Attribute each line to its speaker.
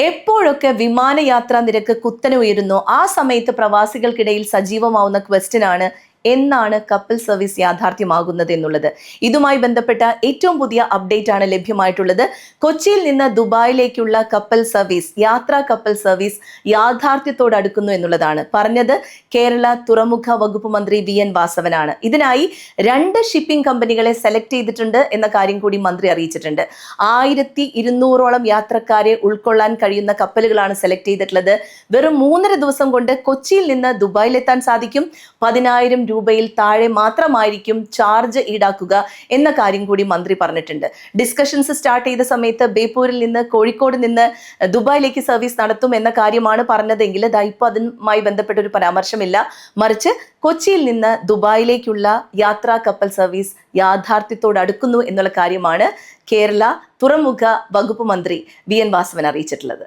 Speaker 1: എപ്പോഴൊക്കെ വിമാനയാത്രാ നിരക്ക് കുത്തനെ ഉയരുന്നോ ആ സമയത്ത് പ്രവാസികൾക്കിടയിൽ സജീവമാവുന്ന ക്വസ്റ്റ്യൻ ആണ് എന്നാണ് കപ്പൽ സർവീസ് യാഥാർത്ഥ്യമാകുന്നത് എന്നുള്ളത് ഇതുമായി ബന്ധപ്പെട്ട ഏറ്റവും പുതിയ അപ്ഡേറ്റ് ആണ് ലഭ്യമായിട്ടുള്ളത്. കൊച്ചിയിൽ നിന്ന് ദുബായിലേക്കുള്ള കപ്പൽ സർവീസ് യാത്രാ കപ്പൽ സർവീസ് യാഥാർത്ഥ്യത്തോട് അടുക്കുന്നു എന്നുള്ളതാണ്. പറഞ്ഞത് കേരള തുറമുഖ വകുപ്പ് മന്ത്രി വി എൻ വാസവനാണ്. ഇതിനായി രണ്ട് ഷിപ്പിംഗ് കമ്പനികളെ സെലക്ട് ചെയ്തിട്ടുണ്ട് എന്ന കാര്യം കൂടി മന്ത്രി അറിയിച്ചിട്ടുണ്ട്. ആയിരത്തി ഇരുന്നൂറോളം യാത്രക്കാരെ ഉൾക്കൊള്ളാൻ കഴിയുന്ന കപ്പലുകളാണ് സെലക്ട് ചെയ്തിട്ടുള്ളത്. വെറും മൂന്നര ദിവസം കൊണ്ട് കൊച്ചിയിൽ നിന്ന് ദുബായിലെത്താൻ സാധിക്കും. പതിനായിരം രൂപയിൽ താഴെ മാത്രമായിരിക്കും ചാർജ് ഈടാക്കുക എന്ന കാര്യം കൂടി മന്ത്രി പറഞ്ഞിട്ടുണ്ട്. ഡിസ്കഷൻസ് സ്റ്റാർട്ട് ചെയ്ത സമയത്ത് ബേപ്പൂരിൽ നിന്ന് കോഴിക്കോട് നിന്ന് ദുബായിലേക്ക് സർവീസ് നടത്തും എന്ന കാര്യമാണ് പറഞ്ഞതെങ്കിൽ ദാ ഇപ്പോൾ അതുമായി ബന്ധപ്പെട്ട ഒരു പരാമർശമില്ല. മറിച്ച് കൊച്ചിയിൽ നിന്ന് ദുബായിലേക്കുള്ള യാത്രാ കപ്പൽ സർവീസ് യാഥാർത്ഥ്യത്തോട് അടുക്കുന്നു എന്നുള്ള കാര്യമാണ് കേരള തുറമുഖ വകുപ്പ് മന്ത്രി വി എൻ വാസവൻ അറിയിച്ചിട്ടുള്ളത്.